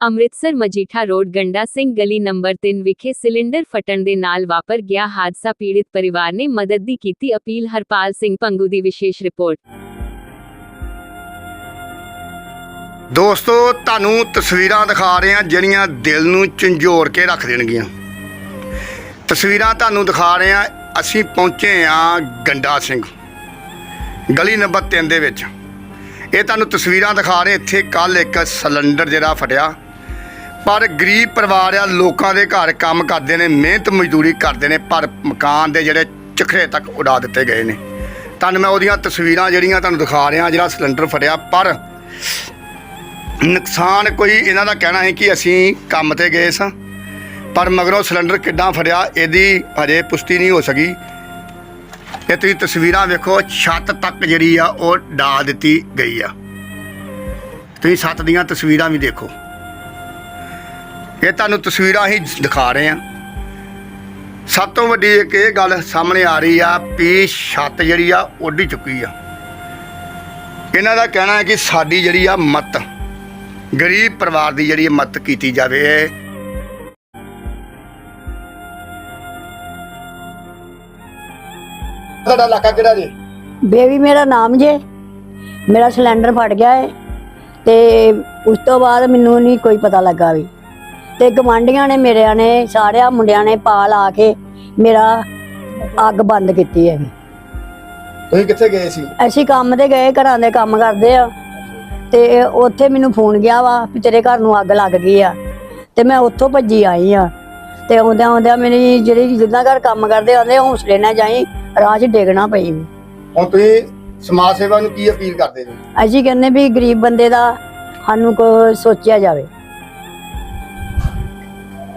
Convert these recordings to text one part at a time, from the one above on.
Amritsar Majitha road Ganda Singh ਗਲੀ number 3 ਵਿਖੇ cylinder ਫਟਣ ਦੇ ਨਾਲ ਵਾਪਰ ਗਿਆ ਹਾਦਸਾ। ਪੀੜਿਤ ਪਰਿਵਾਰ ਨੇ ਮਦਦ ਦੀ ਕੀਤੀ ਅਪੀਲ। ਹਰਪਾਲ ਸਿੰਘ ਪੰਗੂ ਦੀ ਵਿਸ਼ੇਸ਼ ਰਿਪੋਰਟ। ਦੋਸਤੋ, ਤੁਹਾਨੂੰ ਤਸਵੀਰਾਂ ਦਿਖਾ ਰਹੇ ਹਾਂ ਜਿਹੜੀਆਂ ਦਿਲ ਨੂੰ ਝੰਜੋਰ ਕੇ ਰੱਖ ਦੇਣਗੀਆਂ। ਤਸਵੀਰਾਂ ਤੁਹਾਨੂੰ ਦਿਖਾ ਰਹੇ ਹਾਂ। ਅਸੀਂ ਪਹੁੰਚੇ ਹਾਂ ਗੰਡਾ ਸਿੰਘ ਗਲੀ ਨੰਬਰ 3 ਦੇ ਵਿੱਚ। ਇਹ ਤੁਹਾਨੂੰ ਤਸਵੀਰਾਂ ਦਿਖਾ ਰਹੇ ਇੱਥੇ ਕੱਲ ਇੱਕ ਸਿਲੰਡਰ ਜਿਹੜਾ ਫਟਿਆ। ਪਰ ਗਰੀਬ ਪਰਿਵਾਰ ਆ, ਲੋਕਾਂ ਦੇ ਘਰ ਕੰਮ ਕਰਦੇ ਨੇ, ਮਿਹਨਤ ਮਜ਼ਦੂਰੀ ਕਰਦੇ ਨੇ, ਪਰ ਮਕਾਨ ਦੇ ਜਿਹੜੇ ਚਖਰੇ ਤੱਕ ਉਡਾ ਦਿੱਤੇ ਗਏ ਨੇ। ਤੁਹਾਨੂੰ ਮੈਂ ਉਹਦੀਆਂ ਤਸਵੀਰਾਂ ਜਿਹੜੀਆਂ ਤੁਹਾਨੂੰ ਦਿਖਾ ਰਿਹਾ, ਜਿਹੜਾ ਸਿਲੰਡਰ ਫਟਿਆ, ਪਰ ਨੁਕਸਾਨ ਕੋਈ ਇਹਨਾਂ ਦਾ ਕਹਿਣਾ ਹੈ ਕਿ ਅਸੀਂ ਕੰਮ ਤੇ ਗਏ ਸਾਂ, ਪਰ ਮਗਰੋਂ ਸਿਲੰਡਰ ਕਿੱਦਾਂ ਫੜਿਆ ਇਹਦੀ ਹਜੇ ਪੁਸ਼ਟੀ ਨਹੀਂ ਹੋ ਸਕੀ। ਇਹ ਤੁਸੀਂ ਤਸਵੀਰਾਂ ਵੇਖੋ, ਛੱਤ ਤੱਕ ਜਿਹੜੀ ਆ, ਉਹ ਡਾ ਦਿੱਤੀ ਗਈ ਆ। ਤੁਸੀਂ ਛੱਤ ਦੀਆਂ ਤਸਵੀਰਾਂ ਵੀ ਦੇਖੋ। ਇਹ ਤੁਹਾਨੂੰ ਤਸਵੀਰਾਂ ਹੀ ਦਿਖਾ ਰਹੇ ਆ ਸਭ ਤੋਂ ਵੱਡੀ ਇੱਕ ਇਹ ਗੱਲ ਸਾਹਮਣੇ ਆ ਰਹੀ ਆ ਵੀ ਛੱਤ ਜਿਹੜੀ ਆ ਉੱਡ ਚੁੱਕੀ ਆ। ਇਹਨਾਂ ਦਾ ਕਹਿਣਾ ਹੈ ਕਿ ਸਾਡੀ ਜਿਹੜੀ ਆ ਮਤ, ਗਰੀਬ ਪਰਿਵਾਰ ਦੀ ਜਿਹੜੀ ਮਦਦ ਕੀਤੀ ਜਾਵੇ। ਤੁਹਾਡਾ ਇਲਾਕਾ ਕਿਹੜਾ ਜੀ? ਬੇਬੀ, ਮੇਰਾ ਨਾਮ ਜੇ। ਮੇਰਾ ਸਿਲੰਡਰ ਫਟ ਗਿਆ ਹੈ ਤੇ ਉਸ ਤੋਂ ਬਾਅਦ ਮੈਨੂੰ ਨਹੀਂ ਕੋਈ ਪਤਾ ਲੱਗਾ ਵੀ। ਤੇ ਗਵਾਂਢੀਆਂ ਨੇ ਮੇਰਿਆਂ ਨੇ ਸਾਰਿਆਂ ਮੁੰਡਿਆਂ ਨੇ ਪਾ ਲਾ ਕੇ ਮੇਰਾ ਅੱਗ ਬੰਦ ਕੀਤੀ ਹੈ। ਤੁਸੀਂ ਕਿੱਥੇ ਗਏ ਸੀ? ਅਸੀਂ ਕੰਮ ਤੇ ਗਏ ਘਰਾਂ ਦੇ ਕੰਮ ਕਰਦੇ ਆ। ਤੇ ਉੱਥੇ ਮੈਨੂੰ ਫੋਨ ਗਿਆ ਵਾ ਵੀ ਤੇਰੇ ਘਰ ਨੂੰ ਅੱਗ ਲੱਗ ਗਈ ਆ। ਤੇ ਮੈਂ ਉੱਥੋਂ ਭੱਜੀ ਆਈ ਆ। ਤੇ ਆਉਂਦਿਆਂ ਆਉਂਦਿਆਂ ਮੇਰੀ ਜਿਹੜੀ ਜਿੱਦਾਂ ਘਰ ਕੰਮ ਕਰਦੇ ਆਂਦੇ ਹੌਸਲੇ ਨਾਲ ਜਾਈ ਰਾਹ 'ਚ ਡੇਗਣਾ ਪਈ। ਹੁਣ ਤੁਸੀਂ ਸਮਾਜ ਸੇਵਾ ਨੂੰ ਕੀ ਅਪੀਲ ਕਰਦੇ ਜੀ ਅਸੀਂ ਕਹਿੰਦੇ ਵੀ ਗਰੀਬ ਬੰਦੇ ਦਾ ਸਾਨੂੰ ਕੋ ਸੋਚਿਆ ਜਾਵੇ।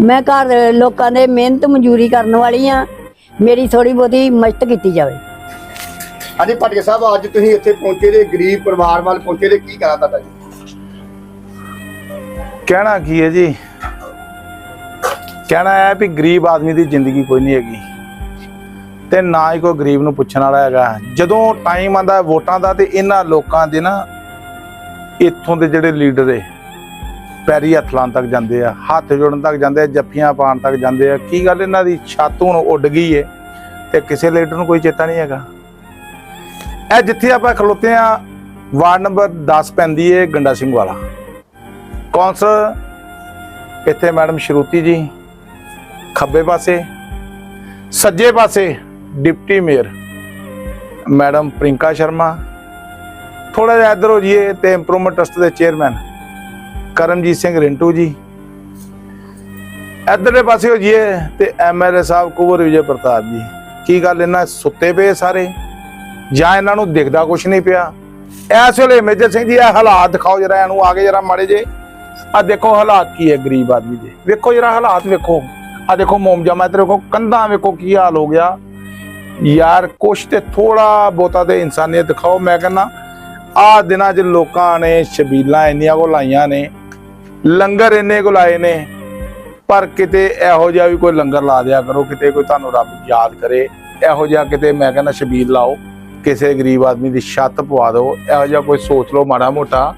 ਮੈਂ ਘਰ ਲੋਕਾਂ ਦੇ ਮਿਹਨਤ ਮਜ਼ਦੂਰੀ ਕਰਨ ਵਾਲੀ ਆ ਮੇਰੀ ਥੋੜੀ ਬਹੁਤੀ ਮਦਦ ਕੀਤੀ ਜਾਵੇ। ਹਾਂਜੀ ਭਟਕੇ ਸਾਹਿਬ ਅੱਜ ਤੁਸੀਂ ਇੱਥੇ ਪਹੁੰਚੇ ਦੇ ਗਰੀਬ ਪਰਿਵਾਰ ਵੱਲ ਪਹੁੰਚੇ ਦੇ ਕੀ ਕਰਾਂ ਤੁਹਾਡਾ ਜੀ? ਕਹਿਣਾ ਕੀ ਹੈ ਜੀ? ਕਹਿਣਾ ਹੈ ਵੀ ਗਰੀਬ ਆਦਮੀ ਦੀ ਜ਼ਿੰਦਗੀ ਕੋਈ ਨਹੀਂ ਹੈਗੀ। ਤੇ ਨਾ ਹੀ ਕੋਈ ਗਰੀਬ ਨੂੰ ਪੁੱਛਣ ਵਾਲਾ ਹੈਗਾ। ਜਦੋਂ ਟਾਈਮ ਆਂਦਾ ਵੋਟਾਂ ਦਾ ਤੇ ਇਹਨਾਂ ਲੋਕਾਂ ਦੇ ਨਾ ਇੱਥੋਂ ਦੇ ਜਿਹੜੇ ਲੀਡਰ ਏ ਪੈਰੀ ਹੱਥ ਲਾਉਣ ਤੱਕ ਜਾਂਦੇ ਆ, ਹੱਥ ਜੋੜਨ ਤੱਕ ਜਾਂਦੇ ਆ, ਜੱਫੀਆਂ ਪਾਉਣ ਤੱਕ ਜਾਂਦੇ ਆ। ਕੀ ਗੱਲ ਇਹਨਾਂ ਦੀ ਛੱਤ ਹੁਣ ਉੱਡ ਗਈ ਏ ਤੇ ਕਿਸੇ ਲੀਡਰ ਨੂੰ ਕੋਈ ਚੇਤਾ ਨਹੀਂ ਹੈਗਾ? ਇਹ ਜਿੱਥੇ ਆਪਾਂ ਖਲੋਤੇ ਆ, ਵਾਰਡ ਨੰਬਰ 10 ਪੈਂਦੀ ਏ ਗੰਡਾ ਸਿੰਘ ਵਾਲਾ। ਕੌਂਸਲ ਇੱਥੇ ਮੈਡਮ ਸ਼ਰੂਤੀ ਜੀ, ਖੱਬੇ ਪਾਸੇ, ਸੱਜੇ ਪਾਸੇ deputy mayor madam Prinka Sharma. ਥੋੜਾ ਜਿਹਾ ਇੱਧਰ ਹੋ ਜਾਈਏ ਤੇ ਇੰਪਰੂਵਮੈਂਟ ਟਰਸਟ ਦੇ ਚੇਅਰਮੈਨ ਕਰਮਜੀਤ ਸਿੰਘ ਰਿੰਟੂ ਜੀ। ਇੱਧਰਲੇ ਪਾਸੇ ਹੋ ਜਾਈਏ ਤੇ ਐਮਐਲਏ ਸਾਹਿਬ ਕੁਵਰ ਵਿਜੇ ਪ੍ਰਤਾਪ ਜੀ। ਕੀ ਗੱਲ ਇਹਨਾਂ ਸੁੱਤੇ ਪਏ ਸਾਰੇ? ਜਾਂ ਇਹਨਾਂ ਨੂੰ ਦਿਖਦਾ ਕੁਛ ਨਹੀਂ ਪਿਆ? ਇਸ ਵੇਲੇ ਮੇਜਰ ਸਿੰਘ ਜੀ, ਇਹ ਹਾਲਾਤ ਦਿਖਾਓ ਜਰਾ, ਇਹਨੂੰ ਆ ਕੇ ਜਰਾ ਮਾੜੇ ਜੇ। ਆ ਦੇਖੋ ਹਾਲਾਤ ਕੀ ਹੈ ਗਰੀਬ ਆਦਮੀ ਦੇ। ਵੇਖੋ ਜਰਾ ਹਾਲਾਤ ਵੇਖੋ। ਆ ਦੇਖੋ ਮੋਮਜਾ ਤੇ ਵੇਖੋ ਕੰਧਾਂ ਵੇਖੋ ਕੀ ਹਾਲ ਹੋ ਗਿਆ। ਯਾਰ ਕੁਛ ਤੇ ਥੋੜਾ ਬਹੁਤਾ ਤੇ ਇਨਸਾਨੀਅਤ ਦਿਖਾਓ, ਮੈਂ ਕਹਿੰਦਾ ਆ ਦਿਨਾਂ 'ਚ ਲੋਕਾਂ ਨੇ ਸ਼ਬੀਲਾਂ ਇੰਨੀਆਂ ਕੋ ਲਾਈਆਂ ਨੇ। ਲੰਗਰ ਇੰਨੇ ਕੋ ਲਾਏ ਨੇ, ਪਰ ਕਿਤੇ ਇਹੋ ਜਿਹਾ ਵੀ ਕੋਈ ਲੰਗਰ ਲਾ ਦਿਆ ਕਰੋ, ਕਿਤੇ ਕੋਈ ਤੁਹਾਨੂੰ ਰੱਬ ਯਾਦ ਕਰੇ, ਇਹੋ ਜਿਹਾ ਕਿਤੇ ਮੈਂ ਕਹਿੰਦਾ ਸ਼ਬੀਲ ਲਾਓ, ਕਿਸੇ ਗਰੀਬ ਆਦਮੀ ਦੀ ਛੱਤ ਪਵਾ ਦਿਓ, ਇਹੋ ਜਿਹਾ ਕੋਈ ਸੋਚ ਲਓ ਮਾੜਾ ਮੋਟਾ।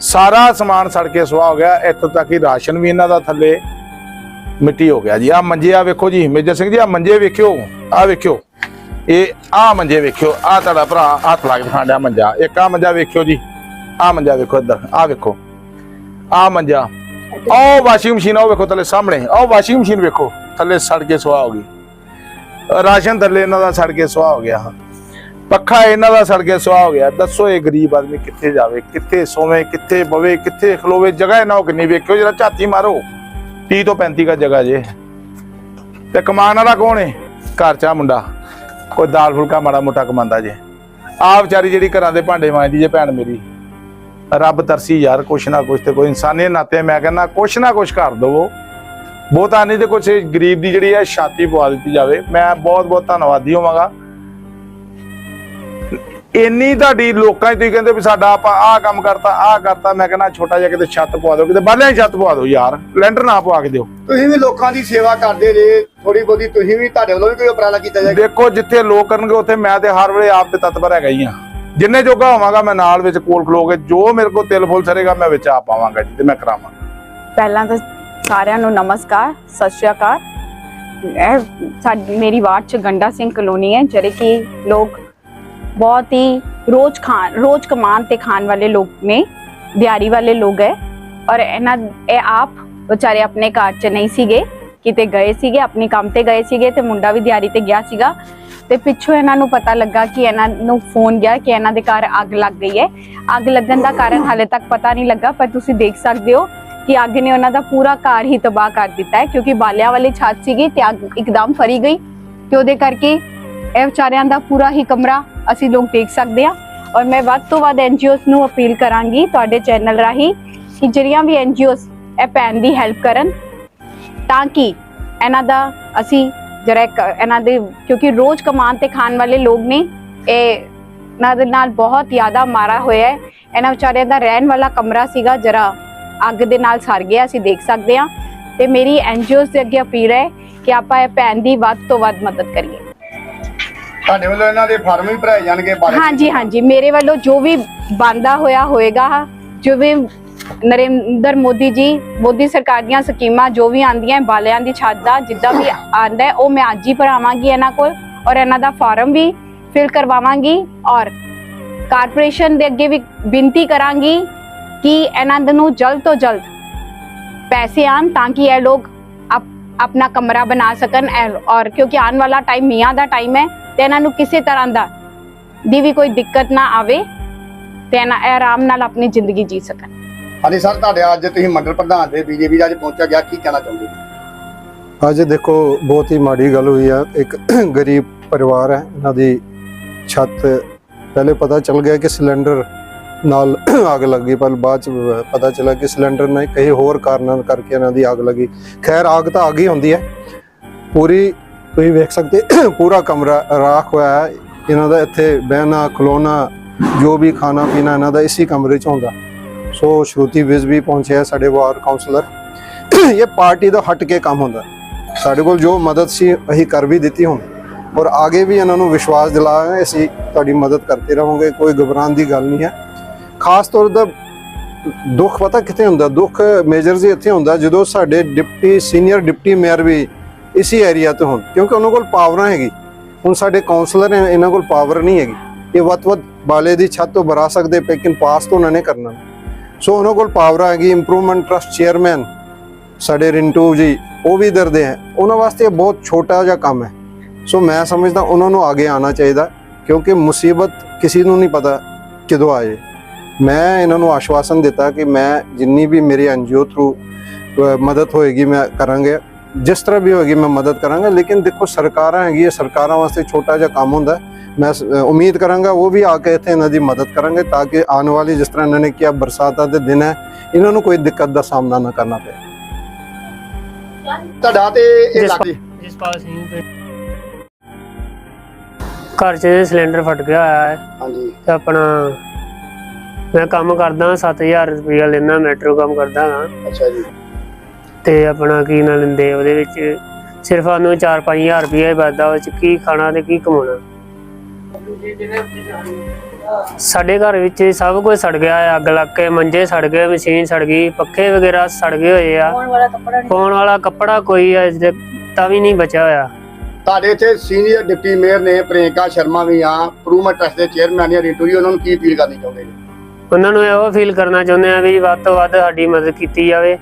ਸਾਰਾ ਸਮਾਨ ਸੜ ਕੇ ਸੁਆਹ ਹੋ ਗਿਆ, ਇੱਥੋਂ ਤੱਕ ਕਿ ਰਾਸ਼ਨ ਵੀ ਇਹਨਾਂ ਦਾ ਥੱਲੇ ਮਿੱਟੀ ਹੋ ਗਿਆ ਜੀ। ਆ ਮੰਜੇ ਆ ਵੇਖੋ ਜੀ, ਮੇਜਰ ਸਿੰਘ ਜੀ ਆ ਮੰਜੇ ਵੇਖਿਓ ਆ ਵੇਖਿਓ। ਇਹ ਆ ਮੰਜੇ ਵੇਖਿਓ ਆ ਤੁਹਾਡਾ ਭਰਾ ਹੱਥ ਲਾ ਕੇ ਖਾਂਡਿਆ ਮੰਜਾ। ਇੱਕ ਆ ਮੰਜਾ ਵੇਖਿਓ ਜੀ ਆ ਮੰਜਾ ਵੇਖੋ ਇੱਧਰ ਆ ਵੇਖੋ। ਆ ਮੰਜਾ। ਆਹ ਵਾਸ਼ਿੰਗ ਮਸ਼ੀਨ ਉਹ ਵੇਖੋ ਥੱਲੇ ਸਾਹਮਣੇ। ਉਹ ਵਾਸ਼ਿੰਗ ਮਸ਼ੀਨ ਵੇਖੋ, ਥੱਲੇ ਸੜ ਕੇ ਸੁਆਹ ਹੋ ਗਈ। ਰਾਸ਼ਨ ਥੱਲੇ ਇਹਨਾਂ ਦਾ ਸੜ ਕੇ ਸੁਆਹ ਹੋ ਗਿਆ। ਪੱਖਾ ਇਹਨਾਂ ਦਾ ਸੜ ਕੇ ਸੁਆਹ ਹੋ ਗਿਆ। ਦੱਸੋ ਇਹ ਗਰੀਬ ਆਦਮੀ ਕਿੱਥੇ ਜਾਵੇ, ਕਿੱਥੇ ਸੋਵੇ, ਕਿੱਥੇ ਬਵੇ, ਕਿੱਥੇ ਖਲੋਵੇ, ਜਗ੍ਹਾ ਇਹਨਾਂ ਨੂੰ ਕਿੰਨੀ ਵੇਖਿਓ ਜਿਹੜਾ ਝਾਤੀ ਮਾਰੋ। 30 ਤੋਂ 35 ਦਾ ਜਗ੍ਹਾ ਜੇ। ਤੇ ਕਮਾਨ ਵਾਲਾ ਕੌਣ ਏ? ਘਰ ਚ ਮੁੰਡਾ। ਕੋਈ ਦਾਲ ਫੁਲਕਾ ਮਾੜਾ ਮੋਟਾ ਕਮਾਉਂਦਾ ਜੇ। ਆ ਵਿਚਾਰੀ ਜਿਹੜੀ ਘਰਾਂ ਦੇ ਭਾਂਡੇ ਮਾਂਜਦੀ ਜੇ, ਭੈਣ ਮੇਰੀ। ਰੱਬ ਤਰਸੀ ਯਾਰ ਕੁਛ ਨਾ ਕੁਛ ਤੇ ਕੋਈ ਇਨਸਾਨੀਅਤ ਨਾਤੇ ਮੈਂ ਕਹਿੰਦਾ ਕੁਛ ਨਾ ਕੁਛ ਕਰ ਦਵੋ। ਬਹੁਤਾ ਨਹੀਂ ਤੇ ਕੁਛ ਗਰੀਬ ਦੀ ਜਿਹੜੀ ਹੈ ਛਾਤੀ ਪਵਾ ਦਿੱਤੀ ਜਾਵੇ। ਮੈਂ ਬਹੁਤ ਬਹੁਤ ਧੰਨਵਾਦੀ ਹੋਵਾਂਗਾ। ਇੰਨੀ ਤੁਹਾਡੀ ਲੋਕਾਂ 'ਚ ਤੁਸੀਂ ਕਹਿੰਦੇ ਵੀ ਸਾਡਾ ਆਪਾਂ ਆਹ ਕੰਮ ਕਰਤਾ ਆਹ ਕਰਤਾ ਮੈਂ ਕਹਿੰਦਾ ਛੋਟਾ ਜਿਹਾ ਕਿਤੇ ਛੱਤ ਪਵਾ ਦਿਓ ਕਿਤੇ ਬਾਲਿਆਂ ਦੀ ਛੱਤ ਪਵਾ ਦਿਓ ਯਾਰ। ਲੈਂਟਰ ਨਾ ਪਵਾ ਕੇ ਦਿਓ। ਤੁਸੀਂ ਵੀ ਲੋਕਾਂ ਦੀ ਸੇਵਾ ਕਰਦੇ ਜੇ ਥੋੜੀ ਬਹੁਤੀ ਤੁਸੀਂ ਵੀ ਤੁਹਾਡੇ ਵੱਲੋਂ ਵੀ ਕੋਈ ਉਪਰਾਲਾ ਕੀਤਾ ਜਾਏਗਾ। ਦੇਖੋ ਜਿੱਥੇ ਲੋਕ ਕਰਨਗੇ ਉੱਥੇ ਮੈਂ ਤੇ ਹਰ ਵੇਲੇ ਆਪ ਤੇ ਤਤਪਰ ਹੈਗਾ ਹੀ ਆ ਜਿੰਨੇ ਜੋਗਾ ਹੋਵਾਂਗਾ ਮੈਂ ਨਾਲ ਵਿੱਚ ਕੋਲ ਖਲੋ ਕੇ ਜੋ ਮੇਰੇ ਕੋਲ ਤਿਲ ਫੁੱਲ ਸਰੇਗਾ ਮੈਂ ਵਿੱਚ ਆ ਪਾਵਾਂਗਾ ਜੀ ਤੇ ਮੈਂ ਕਰਾਵਾਂਗਾ ਪਹਿਲਾਂ ਤਾਂ ਸਾਰਿਆਂ ਨੂੰ ਨਮਸਕਾਰ, ਸਤਿ ਸ਼੍ਰੀ ਅਕਾਲ। ਇਹ ਸਾਡੀ, ਮੇਰੀ ਵਾਰਡ ਚ ਗੰਡਾ ਸਿੰਘ ਕਲੋਨੀ ਹੈ, ਜਿਹੜੇ ਕਿ ਲੋਕ ਬਹੁਤ ਹੀ ਰੋਜ਼ ਖਾਣ ਰੋਜ਼ ਕਮਾਨ ਤੇ ਖਾਣ ਵਾਲੇ ਲੋਕ ਨੇ, ਦਿਹਾੜੀ ਵਾਲੇ ਲੋਕ ਹੈ। ਔਰ ਇਹਨਾਂ, ਇਹ ਆਪ ਵਿਚਾਰੇ ਆਪਣੇ ਘਰ ਚ ਨਹੀਂ ਸੀਗੇ, ਕਿਤੇ ਗਏ ਸੀਗੇ, ਆਪਣੇ ਕੰਮ ਤੇ ਗਏ ਸੀਗੇ ਤੇ ਮੁੰਡਾ ਵੀ ਦਿਹਾੜੀ ਤੇ ਗਿਆ ਸੀਗਾ। ਤੇ ਪਿੱਛੋਂ ਇਹਨਾਂ ਨੂੰ ਪਤਾ ਲੱਗਾ ਕਿ ਇਹਨਾਂ ਨੂੰ ਫੋਨ ਗਿਆ ਕਿ ਇਹਨਾਂ ਦੇ ਘਰ ਅੱਗ ਲੱਗ ਗਈ ਹੈ। ਅੱਗ ਲੱਗਣ ਦਾ ਕਾਰਨ ਹਾਲੇ ਤੱਕ ਪਤਾ ਨਹੀਂ ਲੱਗਾ, ਪਰ ਤੁਸੀਂ ਦੇਖ ਸਕਦੇ ਹੋ ਕਿ ਅੱਗ ਨੇ ਉਹਨਾਂ ਦਾ ਪੂਰਾ ਘਰ ਹੀ ਤਬਾਹ ਕਰ ਦਿੱਤਾ ਹੈ, ਕਿਉਂਕਿ ਬਾਲਿਆਂ ਵਾਲੀ ਛੱਤ ਸੀਗੀ ਤੇ ਅੱਗ ਇੱਕਦਮ ਫਰੀ ਗਈ ਤੇ ਉਹਦੇ ਕਰਕੇ ਇਹ ਵਿਚਾਰਿਆਂ ਦਾ ਪੂਰਾ ਹੀ ਕਮਰਾ ਅਸੀਂ ਲੋਕ ਦੇਖ ਸਕਦੇ ਹਾਂ। ਔਰ ਮੈਂ ਵੱਧ ਤੋਂ ਵੱਧ ਐਨਜੀਓਸ ਨੂੰ ਅਪੀਲ ਕਰਾਂਗੀ ਤੁਹਾਡੇ ਚੈਨਲ ਰਾਹੀਂ ਕਿ ਜਿਹੜੀਆਂ ਵੀ ਐਨਜੀਓਸ ਇਹ ਭੈਣ ਦੀ ਹੈਲਪ ਕਰਨ ਤਾਂ ਕਿ ਇਹਨਾਂ ਦਾ ਅਸੀਂ ਇੱਕ ਇਹਨਾਂ ਦੇ ਕਿਉਂਕਿ ਰੋਜ਼ ਕਮਾਨ ਤੇ ਖਾਣ ਵਾਲੇ ਲੋਕ ਨੇ ਇਹ ਇਹਨਾਂ ਦੇ ਨਾਲ ਬਹੁਤ ਜ਼ਿਆਦਾ ਮਾਰਾ ਹੋਇਆ ਹੈ। ਇਹਨਾਂ ਵਿਚਾਰਿਆਂ ਦਾ ਰਹਿਣ ਵਾਲਾ ਕਮਰਾ ਸੀਗਾ ਜਰਾ ਅੱਗ ਦੇ ਨਾਲ ਸੜ ਗਿਆ ਅਸੀਂ ਦੇਖ ਸਕਦੇ ਹਾਂ। ਤੇ ਮੇਰੀ ਐਨਜੀਓਸ ਦੇ ਅੱਗੇ ਅਪੀਲ ਹੈ ਕਿ ਆਪਾਂ ਇਹ ਭੈਣ ਦੀ ਵੱਧ ਤੋਂ ਵੱਧ ਮਦਦ ਕਰੀਏ। ਤੁਹਾਡੇ ਵੱਲੋਂ ਇਹਨਾਂ ਦੇ ਫਾਰਮ ਵੀ ਭਰਾਏ ਜਾਣਗੇ ਬਾਰੇ? ਹਾਂਜੀ ਹਾਂਜੀ। ਮੇਰੇ ਵੱਲੋਂ ਜੋ ਵੀ ਬੰਦਾ ਹੋਇਆ ਹੋਏਗਾ ਜੋ ਵੀ ਨਰਿੰਦਰ ਮੋਦੀ ਜੀ, ਮੋਦੀ ਸਰਕਾਰ ਦੀਆਂ ਸਕੀਮਾਂ ਜੋ ਵੀ ਆਂਦੀਆਂ ਬਾਲਿਆਂ ਦੀ ਛੱਤ ਦਾ ਜਿੱਦਾਂ ਵੀ ਆਂਦਾ ਉਹ ਮੈਂ ਅੱਜ ਹੀ ਭਰਾਵਾਂਗੀ ਇਹਨਾਂ ਕੋਲ ਔਰ ਇਹਨਾਂ ਦਾ ਫਾਰਮ ਵੀ ਫਿਲ ਕਰਵਾਵਾਂਗੀ ਔਰ ਕਾਰਪੋਰੇਸ਼ਨ ਦੇ ਅੱਗੇ ਵੀ ਬੇਨਤੀ ਕਰਾਂਗੀ ਕਿ ਇਹਨਾਂ ਨੂੰ ਜਲਦ ਤੋਂ ਜਲਦ ਪੈਸੇ ਆਣ ਤਾਂ ਕਿ ਇਹ ਲੋਕ ਆਪਣਾ ਕਮਰਾ ਬਣਾ ਸਕਣ ਐ- ਔਰ ਕਿਉਂਕਿ ਆਉਣ ਵਾਲਾ ਟਾਈਮ ਮੀਆਂ ਦਾ ਟਾਈਮ ਹੈ ਤੇ ਇਹਨਾਂ ਨੂੰ ਕਿਸੇ ਤਰ੍ਹਾਂ ਦਾ ਦੀ ਵੀ ਕੋਈ ਦਿੱਕਤ ਨਾ ਆਵੇ ਤੇ ਇਹਨਾਂ, ਇਹ ਆਰਾਮ ਨਾਲ ਆਪਣੀ ਜ਼ਿੰਦਗੀ ਜੀ ਸਕਣ। ਹਾਂਜੀ ਸਰ, ਤੁਹਾਡੇ ਅੱਜ ਤੁਸੀਂ ਮੰਡਲ ਪ੍ਰਧਾਨ ਦੇ ਬੀਜੇਪੀ ਦਾ ਅੱਜ ਪਹੁੰਚਿਆ ਗਿਆ, ਕੀ ਕਹਿਣਾ ਚਾਹੁੰਦੇ ਜੀ ਅੱਜ ਦੇਖੋ, ਬਹੁਤ ਹੀ ਮਾੜੀ ਗੱਲ ਹੋਈ ਆ। ਇੱਕ ਗਰੀਬ ਪਰਿਵਾਰ ਹੈ, ਇਹਨਾਂ ਦੀ ਛੱਤ ਪਹਿਲੇ ਪਤਾ ਚੱਲ ਗਿਆ ਕਿ ਸਿਲੰਡਰ ਨਾਲ ਅੱਗ ਲੱਗੀ ਪਰ ਬਾਅਦ ਚ ਪਤਾ ਚੱਲਾ ਕਿ ਸਿਲੰਡਰ ਨੇ ਕਈ ਹੋਰ ਕਾਰਨਾਂ ਕਰਕੇ ਇਹਨਾਂ ਦੀ ਆਗ ਲੱਗੀ। ਖੈਰ ਆਗ ਤਾਂ ਅੱਗ ਹੀ ਹੁੰਦੀ ਹੈ। ਪੂਰੀ ਤੁਸੀਂ ਵੇਖ ਸਕਦੇ ਪੂਰਾ ਕਮਰਾ ਰਾਖ ਹੋਇਆ ਹੈ। ਇਹਨਾਂ ਦਾ ਇੱਥੇ ਬਹਿਣਾ, ਖਲੋਣਾ, ਜੋ ਵੀ ਖਾਣਾ ਪੀਣਾ ਇਹਨਾਂ ਦਾ ਇਸੇ ਕਮਰੇ 'ਚ ਹੁੰਦਾ। ਸੋ ਸ਼ਰੂਤੀ ਵਿਜ ਵੀ ਪਹੁੰਚਿਆ ਸਾਡੇ ਵਾਰ ਕਾਉਂਸਲਰ ਇਹ ਪਾਰਟੀ ਦਾ ਹਟ ਕੇ ਕੰਮ ਹੁੰਦਾ। ਸਾਡੇ ਕੋਲ ਜੋ ਮਦਦ ਸੀ, ਅਸੀਂ ਕਰ ਵੀ ਦਿੱਤੀ ਹੁਣ। ਔਰ ਆਗੇ ਵੀ ਇਹਨਾਂ ਨੂੰ ਵਿਸ਼ਵਾਸ ਦਿਲਾਵਾਂਗੇ ਅਸੀਂ ਤੁਹਾਡੀ ਮਦਦ ਕਰਦੇ ਰਹਾਂਗੇ, ਕੋਈ ਘਬਰਾਉਣ ਦੀ ਗੱਲ ਨਹੀਂ ਹੈ। ਖਾਸ ਤੌਰ ਦਾ ਦੁੱਖ ਪਤਾ ਕਿੱਥੇ ਹੁੰਦਾ? ਦੁੱਖ ਮੇਜਰ ਜੀ ਇੱਥੇ ਹੁੰਦਾ, ਜਦੋਂ ਸਾਡੇ ਡਿਪਟੀ ਸੀਨੀਅਰ ਡਿਪਟੀ ਮੇਅਰ ਵੀ ਇਸੇ ਏਰੀਆ ਤੋਂ ਹੋਣ, ਕਿਉਂਕਿ ਉਹਨਾਂ ਕੋਲ ਪਾਵਰਾਂ ਹੈਗੀ। ਹੁਣ ਸਾਡੇ ਕਾਉਂਸਲਰ ਇਹਨਾਂ ਕੋਲ ਪਾਵਰ ਨਹੀਂ ਹੈਗੀ। ਇਹ ਵੱਧ ਵੱਧ ਬਾਲੇ ਦੀ ਛੱਤ ਤੋਂ ਬਰਾ ਸਕਦੇ ਪੇਕਿਨ ਪਾਸ ਤੋਂ ਉਹਨਾਂ ਨੇ ਕਰਨਾ। ਸੋ ਉਹਨਾਂ ਕੋਲ ਪਾਵਰ ਹੈਗੀ ਇੰਪਰੂਵਮੈਂਟ ਟਰਸਟ ਚੇਅਰਮੈਨ ਸਾਡੇ ਰਿੰਟੂ ਜੀ, ਉਹ ਵੀ ਦਰਦੇ ਹੈ। ਉਹਨਾਂ ਵਾਸਤੇ ਇਹ ਬਹੁਤ ਛੋਟਾ ਜਿਹਾ ਕੰਮ ਹੈ। ਸੋ ਮੈਂ ਸਮਝਦਾ ਉਹਨਾਂ ਨੂੰ ਅੱਗੇ ਆਉਣਾ ਚਾਹੀਦਾ, ਕਿਉਂਕਿ ਮੁਸੀਬਤ ਕਿਸੇ ਨੂੰ ਨਹੀਂ ਪਤਾ ਕਿਦੋਂ ਆਏ। ਮੈਂ ਇਹਨਾਂ ਨੂੰ ਆਸ਼ਵਾਸਨ ਦਿੱਤਾ ਕਿ ਮੈਂ ਜਿੰਨੀ ਵੀ ਮੇਰੀ ਐਨਜੀਓ ਥਰੂ ਮਦਦ ਹੋਏਗੀ, ਮੈਂ ਕਰਾਂਗੇ। ਜਿਸ ਤਰ੍ਹਾਂ ਵੀ ਹੋਏਗੀ, ਮੈਂ ਮਦਦ ਕਰਾਂਗਾ। ਲੇਕਿਨ ਦੇਖੋ, ਸਰਕਾਰਾਂ ਹੈਗੀ ਸਰਕਾਰਾਂ ਵਾਸਤੇ ਛੋਟਾ ਜਿਹਾ ਕੰਮ ਹੁੰਦਾ। ਮੈਂ ਉਮੀਦ ਕਰਾਂਗਾ ਉਹ ਵੀ ਆ ਕੇ ਇੱਥੇ ਇਹਨਾਂ ਦੀ ਮਦਦ ਕਰਾਂਗੇ ਤਾਂ ਕਿ ਆਉਣ ਵਾਲੀ ਜਿਸ ਤਰ੍ਹਾਂ ਇਹਨਾਂ ਨੇ ਕਿਹਾ ਬਰਸਾਤਾਂ ਦੇ ਦਿਨ ਹੈ ਇਹਨਾਂ ਨੂੰ ਕੋਈ ਦਿੱਕਤ ਦਾ ਸਾਹਮਣਾ ਨਾ ਕਰਨਾ ਪਏ ਤੁਹਾਡਾ ਤੇ ਇਹ ਲੱਗ ਜਸਪਾਲ ਸਿੰਘ ਤੇ ਘਰ 'ਚ ਸਿਲੰਡਰ ਫਟ ਗਿਆ ਹੋਇਆ ਹੈ। ਹਾਂਜੀ। ਤੇ ਆਪਣਾ ਮੈਂ ਕੰਮ ਕਰਦਾ 7000 ਰੁਪਇਆ ਲੈਣਾ ਮੈਟਰੋ ਕੰਮ ਕਰਦਾ ਹਾਂ। ਅੱਛਾ ਜੀ। ਤੇ ਆਪਣਾ ਕੀ ਨਾ ਲੈਂਦੇ ਉਹਦੇ ਵਿੱਚ? ਸਿਰਫ ਸਾਨੂੰ 4-5000 ਰੁਪਇਆ ਹੀ ਬਚਦਾ ਉਹ 'ਚ ਕੀ ਖਾਣਾ ਤੇ ਕੀ ਕਮਾਉਣਾ। ਸਾਡੇ ਘਰ ਵਿੱਚ ਸਭ ਕੁਝ ਸੜ ਗਿਆ ਹੈ ਅੱਗ ਲੱਗ ਕੇ ਮੰਜੇ ਸੜ ਗਏ ਮਸ਼ੀਨ ਸੜ ਗਈ ਪੱਖੇ ਵਗੈਰਾ ਸੜ ਗਏ ਹੋਏ ਆ। ਵਾਲਾ ਕੱਪੜਾ ਪਾਉਣ ਵਾਲਾ ਕੱਪੜਾ ਕੋਈ ਤੱਕ ਤਾਂ ਵੀ ਨਹੀਂ ਬਚਿਆ ਹੋਇਆ। ਤੁਹਾਡੇ ਇੱਥੇ ਸੀਨੀਅਰ ਡਿਪਟੀ ਮੇਅਰ ਨੇ ਪ੍ਰਿਯੰਕਾ ਸ਼ਰਮਾ ਵੀ ਆ ਇੰਪਰੂਵਮੈਂਟ ਟਰਸਟ ਦੇ ਚੇਅਰਮੈਨ ਨੇ ਰਿੰਟੂ ਜੀ ਉਹਨਾਂ ਨੂੰ ਕੀ ਅਪੀਲ ਕਰਨੀ ਚਾਹੁੰਦੇ ਉਹਨਾਂ ਨੂੰ ਇਹੋ ਫੀਲ ਕਰਨਾ ਚਾਹੁੰਦੇ ਆ ਵੀ ਵੱਧ ਤੋਂ ਵੱਧ ਸਾਡੀ ਮਦਦ ਕੀਤੀ ਜਾਵੇ।